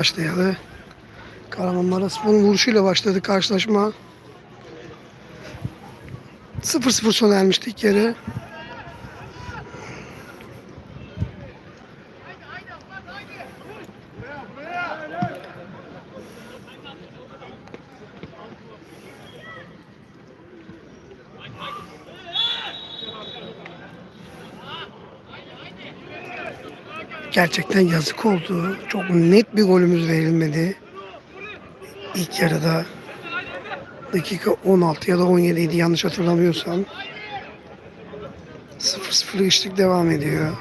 başlayalı. Kahramanmaraşspor'un vuruşuyla başladı karşılaşma. 0-0 sona ermişti ilk Gerçekten yazık oldu. Çok net bir golümüz verilmedi. İlk yarıda dakika 16 ya da 17 idi yanlış hatırlamıyorsam. 0-0 geçtik devam ediyor.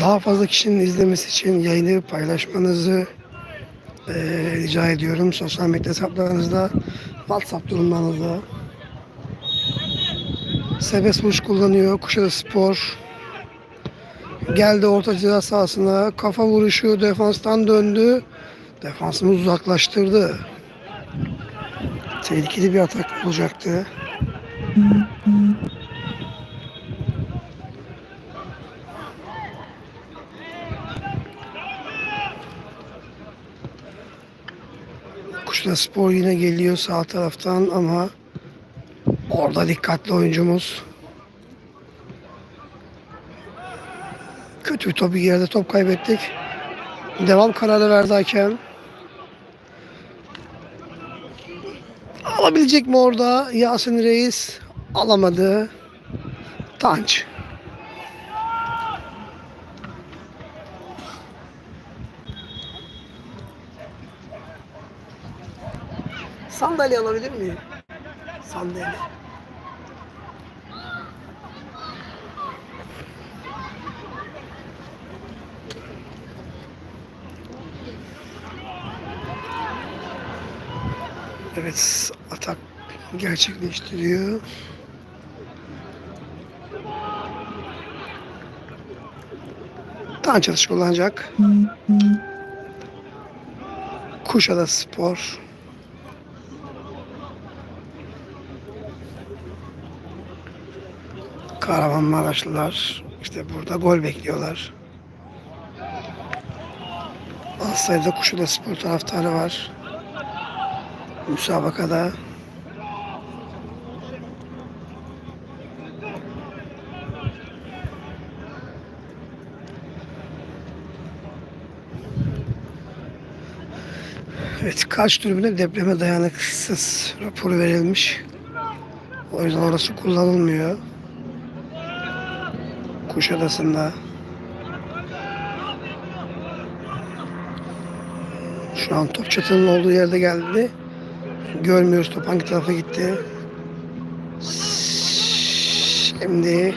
Daha fazla kişinin izlemesi için yayını paylaşmanızı eee, rica ediyorum. Sosyal medya hesaplarınızda, WhatsApp durumlarınızda. Serbest vuruş kullanıyor. Kuşadası Spor. Geldi orta ceza sahasına. Kafa vuruşu defanstan döndü. Defansımız uzaklaştırdı. Tehlikeli bir atak olacaktı. Kuşadası Spor yine geliyor sağ taraftan ama Orada dikkatli oyuncumuz. Kötü bir top bir yerde top kaybettik. Devam kararı verdi hakem. Alabilecek mi orada Yasin Reis? Alamadı. Tanç. Sandalye alabilir miyim? Sandalye. Evet, atak gerçekleştiriyor. Tan çalış kullanacak. Kuşadası Spor. Kahramanmaraşlılar işte burada gol bekliyorlar. Sayıda Kuşadası Spor taraftarı var. Müsabakada. Evet, kaç tribüne depreme dayanıksız raporu verilmiş. O yüzden orası kullanılmıyor. Kuşadası'nda. Şu an top çatının olduğu yerde geldi. Görmüyoruz top hangi tarafa gitti. Şimdi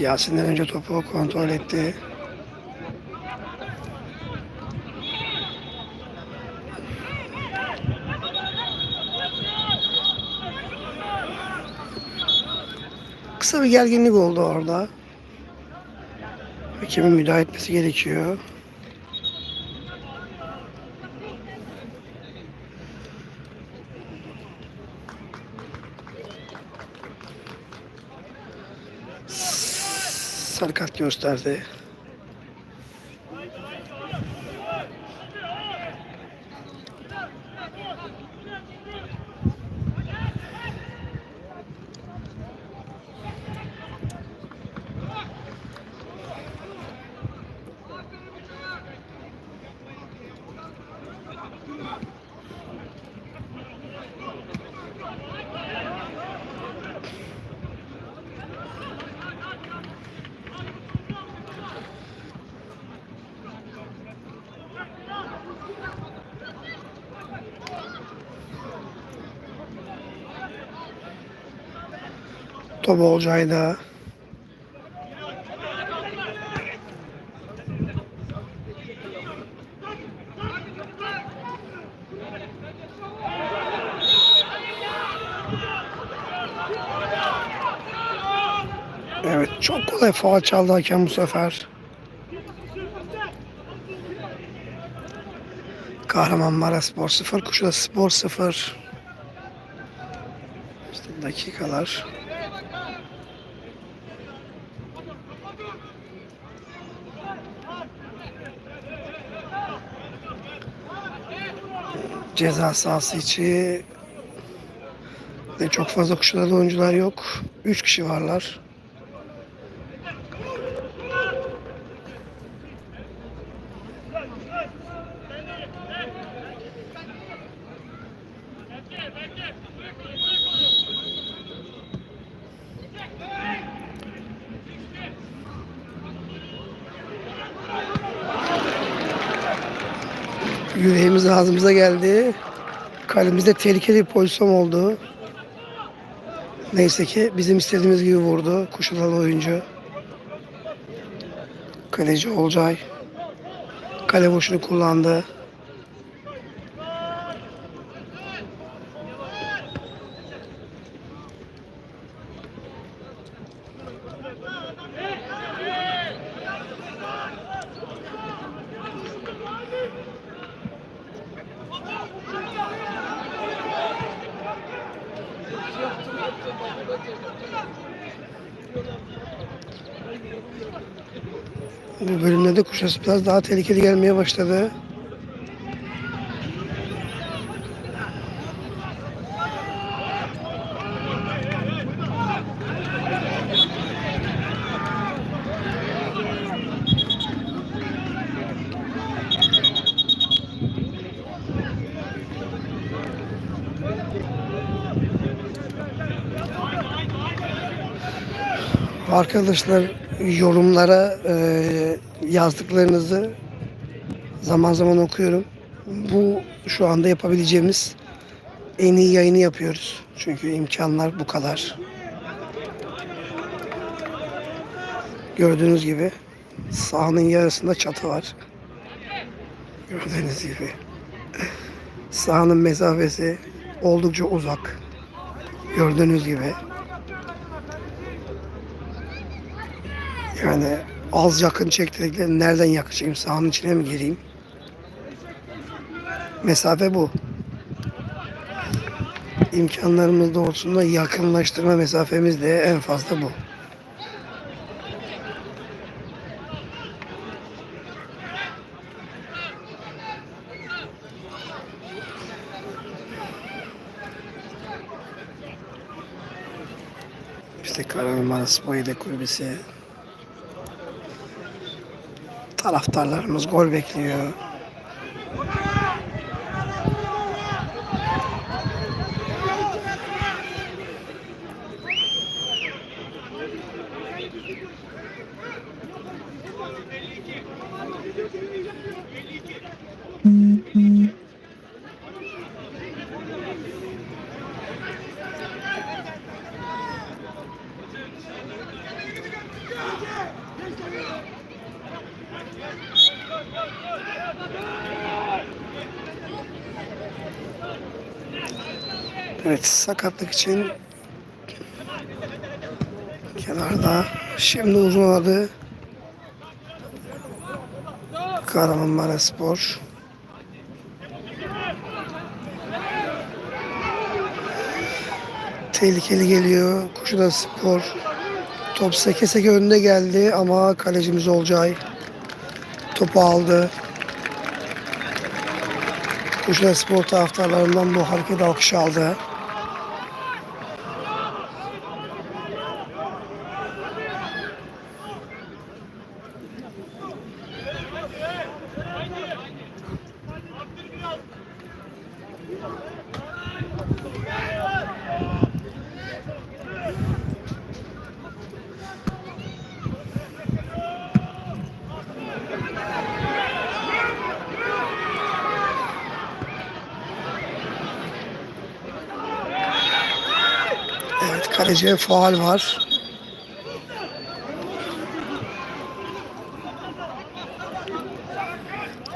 Yasin'den önce topu kontrol etti. Kısa bir gerginlik oldu orada. Hakemin müdahale etmesi gerekiyor. Sarı kart gösterdi. Top Olcay'da. Evet çok kolay faal çaldı hakem bu sefer. Kahramanmaraş Spor 0, Kuşadası Spor 0. İşte dakikalar. Ceza sahası içi de çok fazla Kuşadası oyuncular yok. 3 kişi varlar. Ağzımıza geldi. Kalemizde tehlikeli bir pozisyon oldu. Neyse ki bizim istediğimiz gibi vurdu. Kuşadalı oyuncu. Kaleci Olcay. Kale boşunu kullandı. Bu bölümde de Kuşadası biraz daha tehlikeli gelmeye başladı. Arkadaşlar yorumlara e, yazdıklarınızı zaman zaman okuyorum. Bu şu anda yapabileceğimiz en iyi yayını yapıyoruz. Çünkü imkanlar bu kadar. Gördüğünüz gibi sahanın yarısında çatı var. Gördüğünüz gibi. Sahanın mesafesi oldukça uzak. Gördüğünüz gibi. Yani az yakın çektirdikleri nereden yakışayım? Sahanın içine mi gireyim? Mesafe bu. İmkanlarımız doğrultusunda yakınlaştırma mesafemiz de en fazla bu. İşte Kahramanmaraş Spor Yedek Taraftarlarımız gol bekliyor. Evet sakatlık için kenarda şimdi uzunladı Kahramanmaraş Spor. Tehlikeli geliyor. Kuşadası Spor. Top seke seke önüne geldi ama kalecimiz Olcay topu aldı. Kuşadası Spor taraftarlarından bu hareket alkış aldı. derece faal var.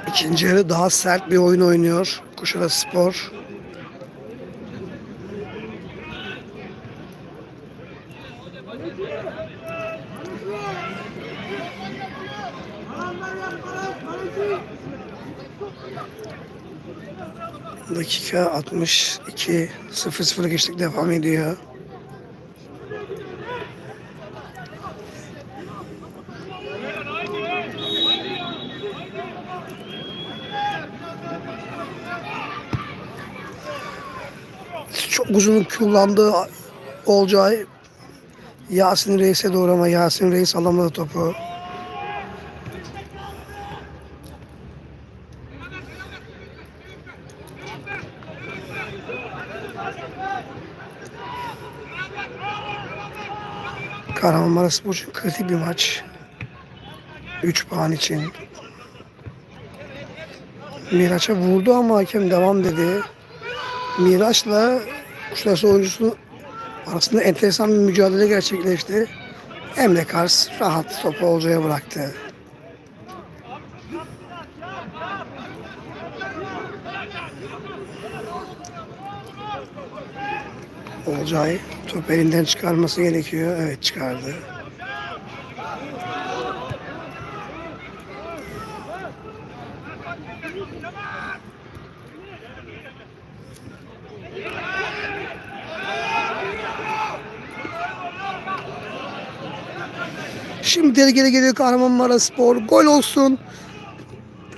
İkinci yarı daha sert bir oyun oynuyor Kuşadası Spor. Dakika 62 0-0 geçtik devam ediyor. Çok uzun kullandığı Olcay Yasin Reis'e doğru ama Yasin Reis alamadı topu. Kahramanmaraşspor için kritik bir maç. 3 puan için. Miraç'a vurdu ama hakem devam dedi. Miraç'la Kuşlarsa oyuncusu arasında enteresan bir mücadele gerçekleşti. Emre Kars rahat topu Olcay'a bıraktı. Olcay top elinden çıkarması gerekiyor. Evet çıkardı. Tehlikeli geliyor Kahramanmaraş Spor. Gol olsun.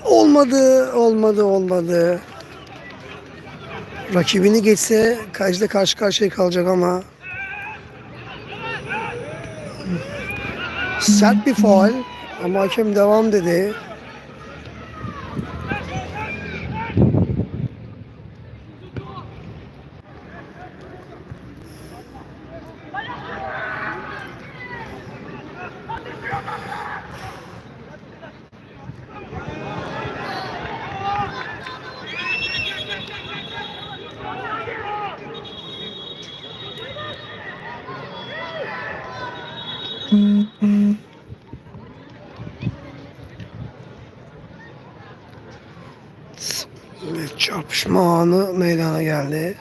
Olmadı, olmadı, olmadı. Rakibini geçse Kaj'da karşı karşıya kalacak ama sert bir faul ama hakem devam dedi. Ve çarpışma anı meydana geldi.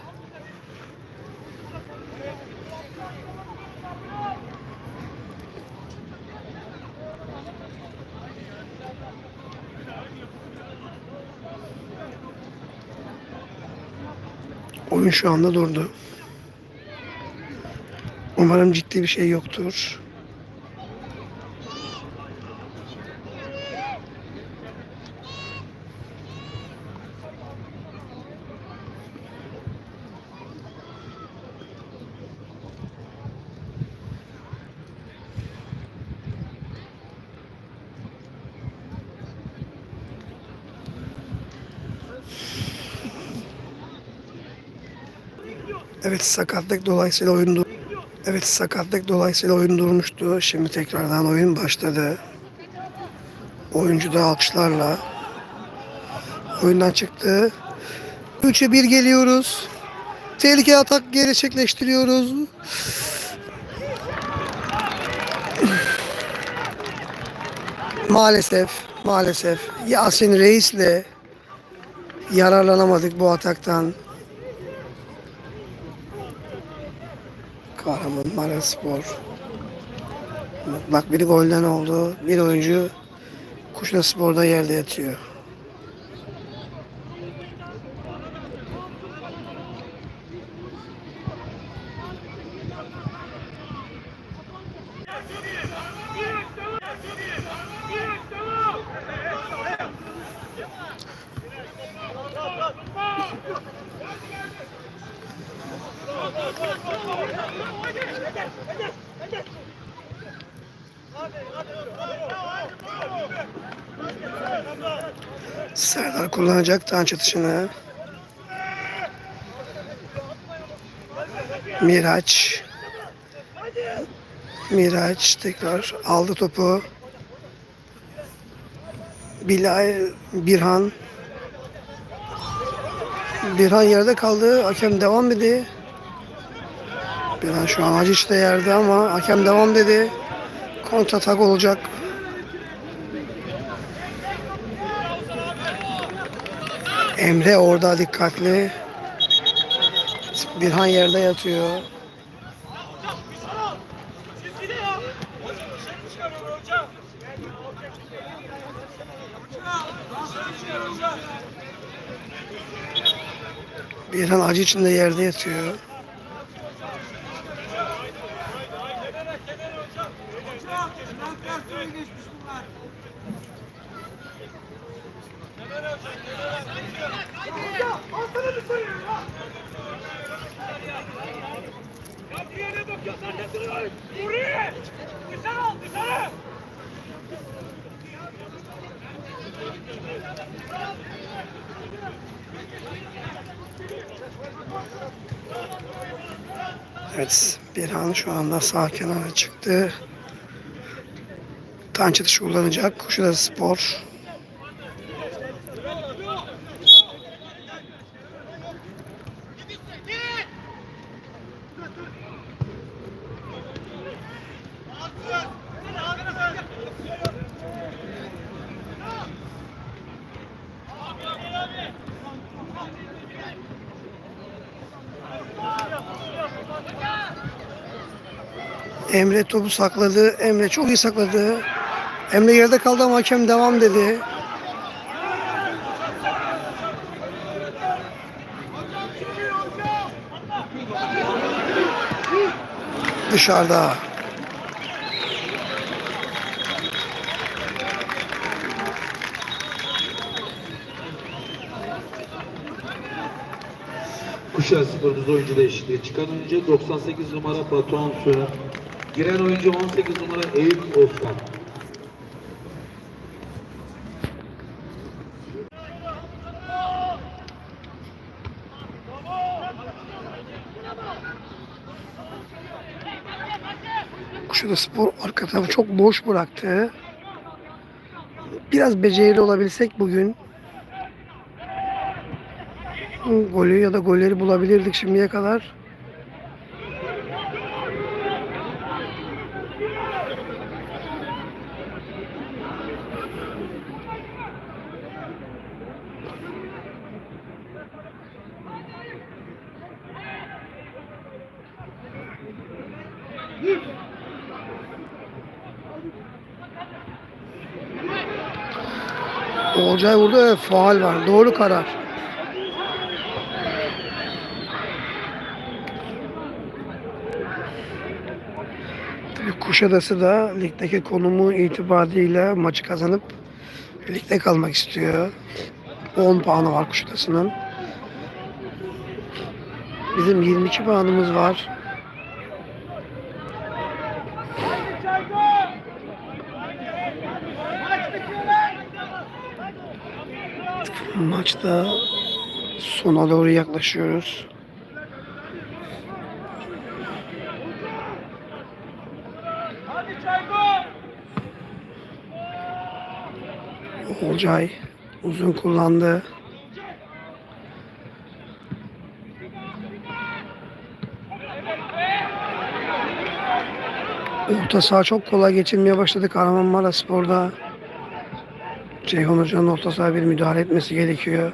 Oyun şu anda durdu. Umarım ciddi bir şey yoktur. Evet sakatlık dolayısıyla oyun Evet sakatlık dolayısıyla oyun durmuştu. Şimdi tekrardan oyun başladı. Oyuncu da alkışlarla oyundan çıktı. 3'e 1 geliyoruz. Tehlike atak gerçekleştiriyoruz. Maalesef, maalesef Yasin Reis'le yararlanamadık bu ataktan. Kahramanmaraş Spor. Bak biri golden oldu. Bir oyuncu Kuşla Spor'da yerde yatıyor. Serdar kullanacak tanç atışını. Miraç. Miraç tekrar aldı topu. Bilal, Birhan. Birhan yerde kaldı. Hakem devam dedi. Birhan şu an acı işte yerde ama hakem devam dedi. Kontratak olacak. Emre orada dikkatli. Birhan yerde yatıyor. Bir an acı içinde yerde yatıyor. Evet, bir an şu anda sağ kenara çıktı. Tanç atışı kullanacak. Kuşadası Spor. Emre topu sakladı. Emre çok iyi sakladı. Emre yerde kaldı ama hakem devam dedi. Dışarıda. Kuşadası Spor'umuzda oyuncu değişikliği. Çıkan oyuncu 98 numara Batuhan Sürer. Giren oyuncu 18 numara Eyüp Özkan. Kuşadası Spor arka tarafı çok boş bıraktı. Biraz becerili olabilsek bugün golü ya da golleri bulabilirdik şimdiye kadar. Olcay vurdu evet faal var. Doğru karar. Kuşadası da ligdeki konumu itibariyle maçı kazanıp ligde kalmak istiyor. 10 puanı var Kuşadası'nın. Bizim 22 puanımız var. Maçta sona doğru yaklaşıyoruz. Olcay uzun kullandı. Orta saha çok kolay geçilmeye başladı Kahramanmaraş Spor'da. Ceyhun Hoca'nın orta saha bir müdahale etmesi gerekiyor.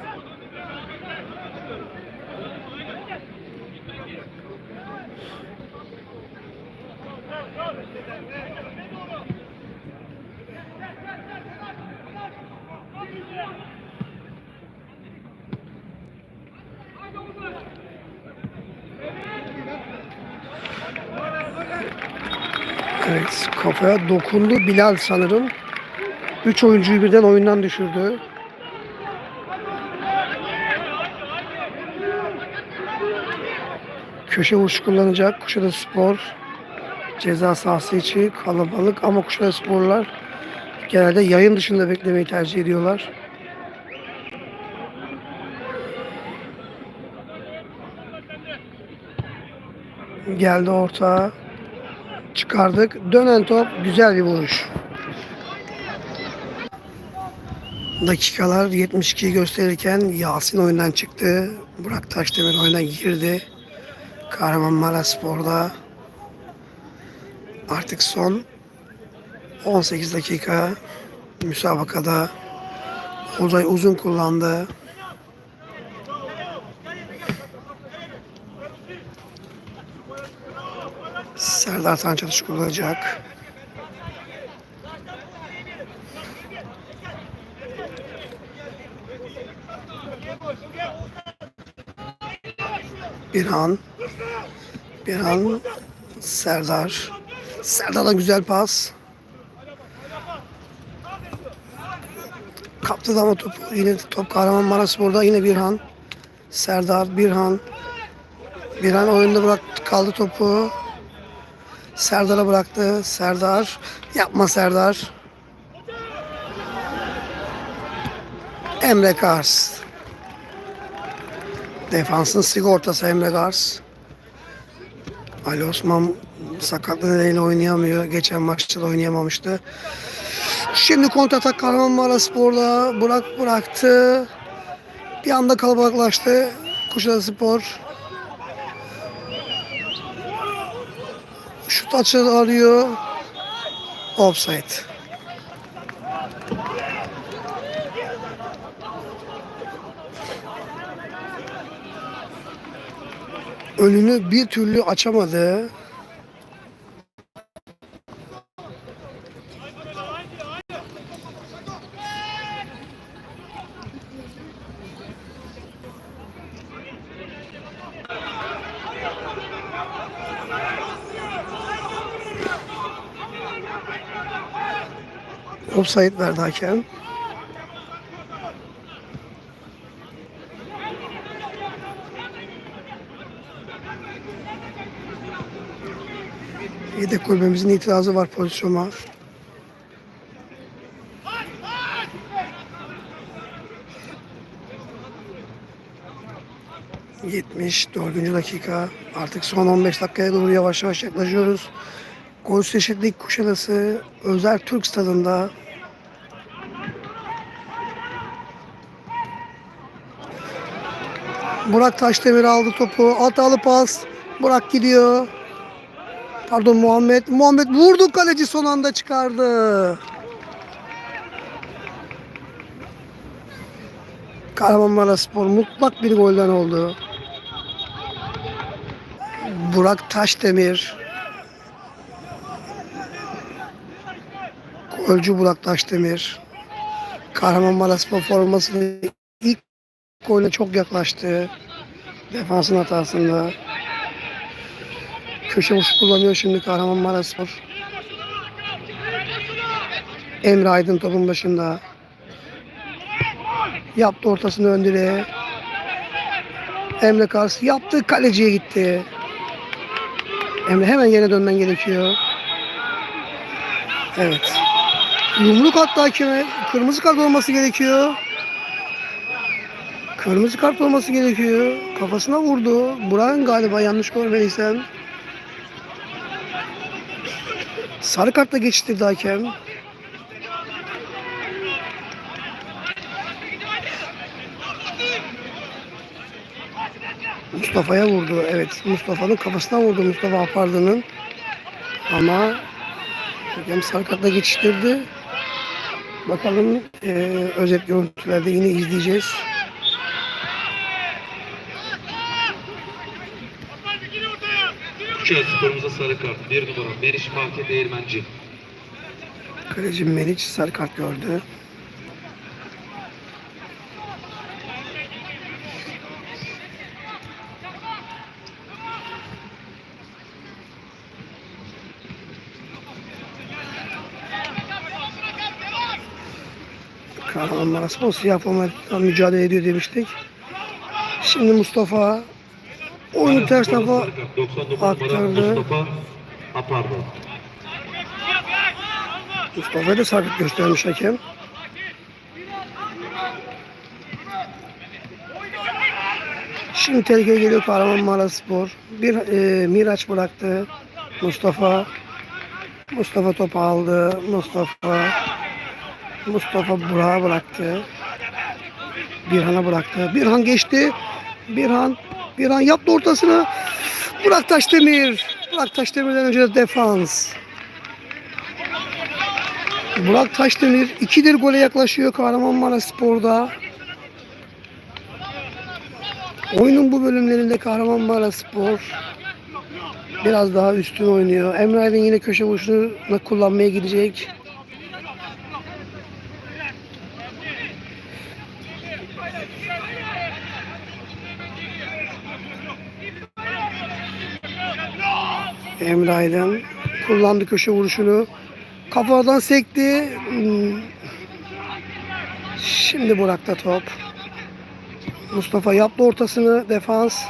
Evet kafaya dokundu Bilal sanırım. Üç oyuncuyu birden oyundan düşürdü. Köşe vuruş kullanacak Kuşadası Spor. Ceza sahası içi kalabalık ama Kuşadası Sporlar genelde yayın dışında beklemeyi tercih ediyorlar. Geldi orta. Çıkardık. Dönen top güzel bir vuruş. Dakikalar 72'yi gösterirken Yasin oyundan çıktı. Burak Taşdemir oyuna girdi. Kahramanmaraş Spor'da artık son 18 dakika müsabakada Ozay uzun kullandı. Serdar Tançatış kullanacak. Birhan. Birhan. Serdar. Serdar'dan güzel pas. Kaptı ama topu. Yine top Kahramanmaraşspor'da yine Birhan. Serdar, Birhan. Birhan oyunda bıraktı, kaldı topu. Serdar'a bıraktı. Serdar. Yapma Serdar. Emre Kars. Defansın sigortası Emre Kars. Ali Osman sakatlığı nedeniyle oynayamıyor. Geçen maçta da oynayamamıştı. Şimdi kontratak Kahramanmaraşspor'da Burak bıraktı. Bir anda kalabalıklaştı. Kuşadası Spor. Şut açı arıyor. Offside. Önünü bir türlü açamadı. Offside verdi hakem. Yedek kulübemizin itirazı var pozisyona. ...74. dakika. Artık son 15 dakikaya doğru yavaş yavaş yaklaşıyoruz. Golsüz eşitlik Kuşadası Özel Türk Stadında Burak Taşdemir aldı topu. Hatalı pas. Burak gidiyor. Pardon Muhammed. Muhammed vurdu kaleci son anda çıkardı. Kahramanmaraşspor mutlak bir golden oldu. Burak Taşdemir. Golcü Burak Taşdemir. Kahramanmaraşspor formasını ilk golüne çok yaklaştı. Defansın hatasında. Köşe vuruş kullanıyor şimdi Kahramanmaraşspor. Emre Aydın topun başında. Yaptı ortasını ön. Emre Kars yaptı kaleciye gitti. Emre hemen yere dönmen gerekiyor. Evet. Yumruk hatta hakeme kırmızı kart olması gerekiyor. Kırmızı kart olması gerekiyor. Kafasına vurdu. Burak'ın galiba yanlış görmediysem. Sarı kartla geçtirdi hakem. Mustafa'ya vurdu. Evet Mustafa'nın kafasına vurdu Mustafa Apardı'nın. Ama hakem sarı kartla geçiştirdi. Bakalım eee, özet görüntülerde yine izleyeceğiz. Kuşadası Spor'umuza sarı kart. Bir numara Meriç Mahke Değirmenci. Kaleci Meriç sarı kart gördü. Kahramanmaraşspor siyah formatla mücadele ediyor demiştik. Şimdi Mustafa oyunu ters tarafa sarı kart. 99 numara aktardı. Mustafa da sabit göstermiş hakem. Şimdi tehlikeye geliyor Kahramanmaraşspor. Bir e, Miraç bıraktı. Mustafa. Mustafa topu aldı. Mustafa. Mustafa Burak'a bıraktı. Birhan'a bıraktı. Birhan geçti. Birhan. Birhan yaptı ortasını. Burak Taşdemir. Burak Taşdemir'den önce de defans. Burak Taşdemir ikidir gole yaklaşıyor Kahramanmaraşspor'da. Oyunun bu bölümlerinde Kahramanmaraşspor biraz daha üstün oynuyor. Emre Aydın yine köşe vuruşunu kullanmaya gidecek. Emre Aydın kullandı köşe vuruşunu. Kafadan sekti. Hmm. Şimdi Burak'ta top. Mustafa yaptı ortasını defans.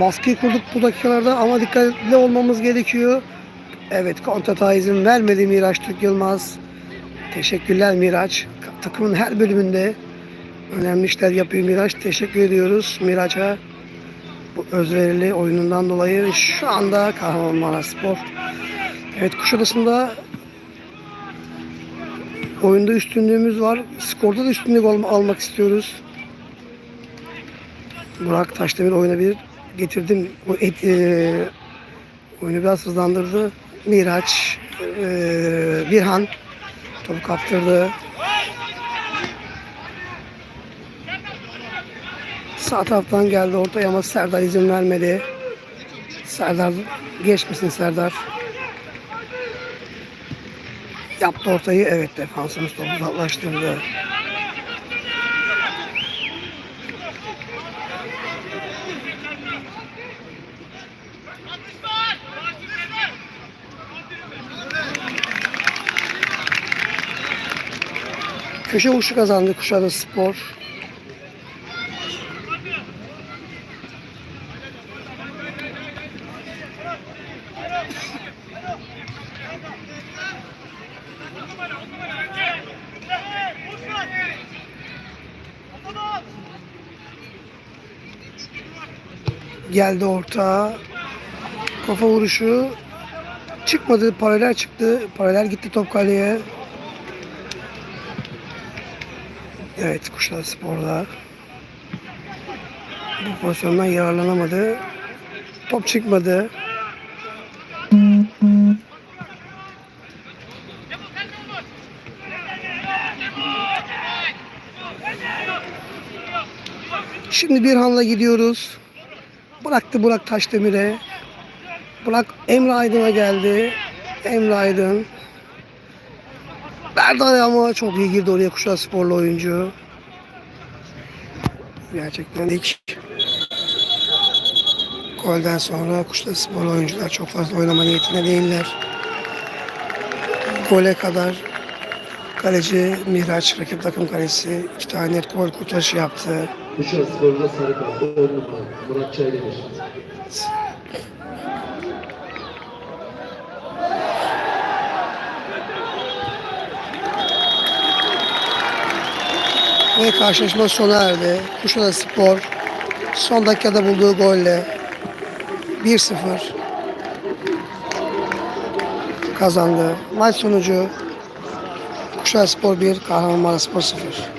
Baskıyı kurduk bu dakikalarda ama dikkatli olmamız gerekiyor. Evet kontrata izin vermedi Miraç Türk Yılmaz. Teşekkürler Miraç. Takımın her bölümünde önemli işler yapıyor Miraç. Teşekkür ediyoruz Miraç'a. Bu özverili oyunundan dolayı şu anda Kahramanmaraş Spor. Evet Kuşadası'nda oyunda üstünlüğümüz var. Skorda da üstünlük almak istiyoruz. Burak Taşdemir oyuna bir getirdim. O et, e, oyunu biraz hızlandırdı. Miraç, e, Birhan topu kaptırdı. Sağ taraftan geldi ortaya ama Serdar izin vermedi. Serdar geçmesin Serdar. Yaptı ortayı. Evet defansımız topu uzaklaştırdı. Köşe vuruşu kazandı Kuşadası Spor. Geldi orta. Kafa vuruşu. Çıkmadı. Paralel çıktı. Paralel gitti top kaleye. Evet Kuşlar Spor'da. Bu pozisyondan yararlanamadı. Top çıkmadı. Şimdi bir hanla gidiyoruz. Bıraktı Burak Taşdemir'e. Burak Emre Aydın'a geldi. Emre Aydın. Verdi ama çok iyi girdi oraya Kuşlar Sporlu oyuncu. Gerçekten ilk golden sonra Kuşlar Sporlu oyuncular çok fazla oynama niyetine değiller. Gole kadar kaleci Miraç rakip takım kalesi iki tane net gol kurtarışı yaptı. Kuşadası'nda sarı kartı 10 numara Murat Çaydemir. Ve karşılaşma sona erdi. Kuşadası Spor son dakikada bulduğu golle 1-0 kazandı. Maç sonucu Kuşadası Spor 1, Kahramanmaraş Spor 0.